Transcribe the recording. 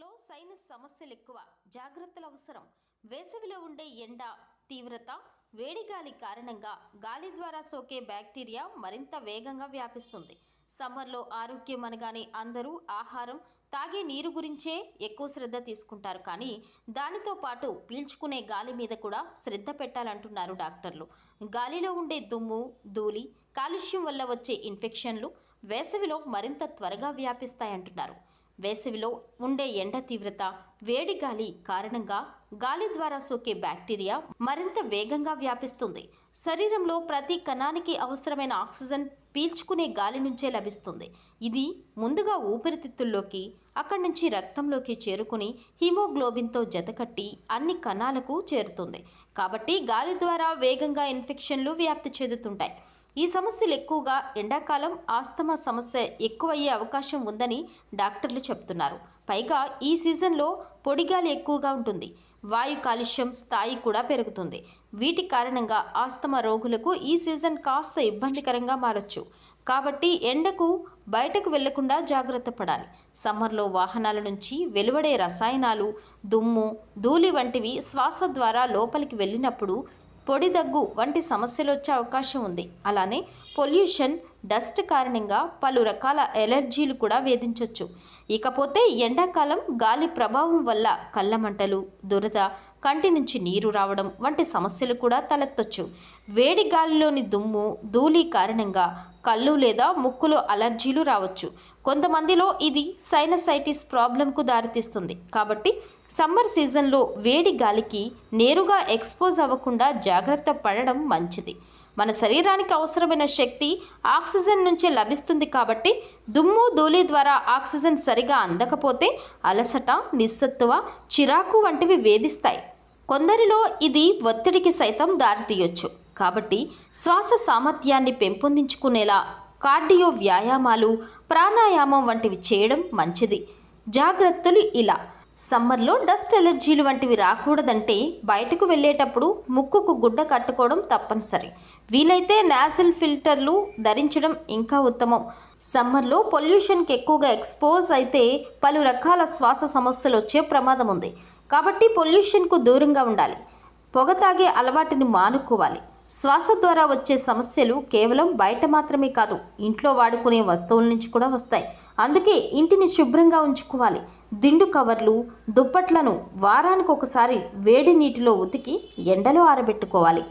సమస్యలు ఎక్కువ. జాగ్రత్తలు అవసరం. వేసవిలో ఉండే ఎండ తీవ్రత వేడిగాలి కారణంగా గాలి ద్వారా సోకే బ్యాక్టీరియా మరింత వేగంగా వ్యాపిస్తుంది. సమ్మర్లో ఆరోగ్యం అనగానే అందరూ ఆహారం తాగే నీరు గురించే ఎక్కువ శ్రద్ధ తీసుకుంటారు. కానీ దానితో పాటు పీల్చుకునే గాలి మీద కూడా శ్రద్ధ పెట్టాలంటున్నారు డాక్టర్లు. గాలిలో ఉండే దుమ్ము ధూళి కాలుష్యం వల్ల వచ్చే ఇన్ఫెక్షన్లు వేసవిలో మరింత త్వరగా వ్యాపిస్తాయంటున్నారు. వేసవిలో ఉండే ఎండ తీవ్రత వేడి గాలి కారణంగా గాలి ద్వారా సోకే బ్యాక్టీరియా మరింత వేగంగా వ్యాపిస్తుంది. శరీరంలో ప్రతి కణానికి అవసరమైన ఆక్సిజన్ పీల్చుకునే గాలి నుంచే లభిస్తుంది. ఇది ముందుగా ఊపిరితిత్తుల్లోకి అక్కడి నుంచి రక్తంలోకి చేరుకుని హిమోగ్లోబిన్తో జతకట్టి అన్ని కణాలకు చేరుతుంది. కాబట్టి గాలి ద్వారా వేగంగా ఇన్ఫెక్షన్లు వ్యాప్తి చెందుతుంటాయి. ఈ సమస్యలు ఎక్కువగా ఎండాకాలం ఆస్తమా సమస్య ఎక్కువయ్యే అవకాశం ఉందని డాక్టర్లు చెప్తున్నారు. పైగా ఈ సీజన్లో పొడిగాలి ఎక్కువగా ఉంటుంది. వాయు కాలుష్యం స్థాయి కూడా పెరుగుతుంది. వీటి కారణంగా ఆస్తమా రోగులకు ఈ సీజన్ కాస్త ఇబ్బందికరంగా మారచ్చు. కాబట్టి ఎండకు బయటకు వెళ్ళకుండా జాగ్రత్త పడాలి. సమ్మర్లో వాహనాల నుంచి వెలువడే రసాయనాలు దుమ్ము ధూళి వంటివి శ్వాస ద్వారా లోపలికి వెళ్ళినప్పుడు పొడి దగ్గు వంటి సమస్యలు వచ్చే అవకాశం ఉంది. అలానే పొల్యూషన్ డస్ట్ కారణంగా పలు రకాల ఎలర్జీలు కూడా వేధించవచ్చు ఇకపోతే ఎండాకాలం గాలి ప్రభావం వల్ల కళ్ళమంటలు దురద కంటి నుంచి నీరు రావడం వంటి సమస్యలు కూడా తలెత్తొచ్చు. వేడి గాలిలోని దుమ్ము ధూళి కారణంగా కళ్ళు లేదా ముక్కులో అలర్జీలు రావచ్చు. కొంతమందిలో ఇది సైనసైటిస్ ప్రాబ్లంకు దారితీస్తుంది. కాబట్టి సమ్మర్ సీజన్లో వేడి గాలికి నేరుగా ఎక్స్పోజ్ అవ్వకుండా జాగ్రత్త పడడం మంచిది. మన శరీరానికి అవసరమైన శక్తి ఆక్సిజన్ నుంచే లభిస్తుంది కాబట్టి దుమ్ము ధూళి ద్వారా ఆక్సిజన్ సరిగా అందకపోతే అలసట నిస్సత్తువ చిరాకు వంటివి వేధిస్తాయి. కొందరిలో ఇది ఒత్తిడికి సైతం దారితీయొచ్చు. కాబట్టి శ్వాస సామర్థ్యాన్ని పెంపొందించుకునేలా కార్డియో వ్యాయామాలు ప్రాణాయామం వంటివి చేయడం మంచిది. జాగ్రత్తలు ఇలా. సమ్మర్లో డస్ట్ ఎలర్జీలు వంటివి రాకూడదంటే బయటకు వెళ్ళేటప్పుడు ముక్కుకు గుడ్డ కట్టుకోవడం తప్పనిసరి. వీలైతే నాసిల్ ఫిల్టర్లు ధరించడం ఇంకా ఉత్తమం. సమ్మర్లో పొల్యూషన్కి ఎక్కువగా ఎక్స్పోజ్ అయితే పలు రకాల శ్వాస సమస్యలు వచ్చే ప్రమాదం ఉంది కాబట్టి పొల్యూషన్కు దూరంగా ఉండాలి. పొగ తాగే అలవాటుని మానుకోవాలి. శ్వాస ద్వారా వచ్చే సమస్యలు కేవలం బయట మాత్రమే కాదు ఇంట్లో వాడుకునే వస్తువుల నుంచి కూడా వస్తాయి. అందుకే ఇంటిని శుభ్రంగా ఉంచుకోవాలి. దిండు కవర్లు దుప్పట్లను వారానికి ఒకసారి వేడి నీటిలో ఉతికి ఎండలో ఆరబెట్టుకోవాలి.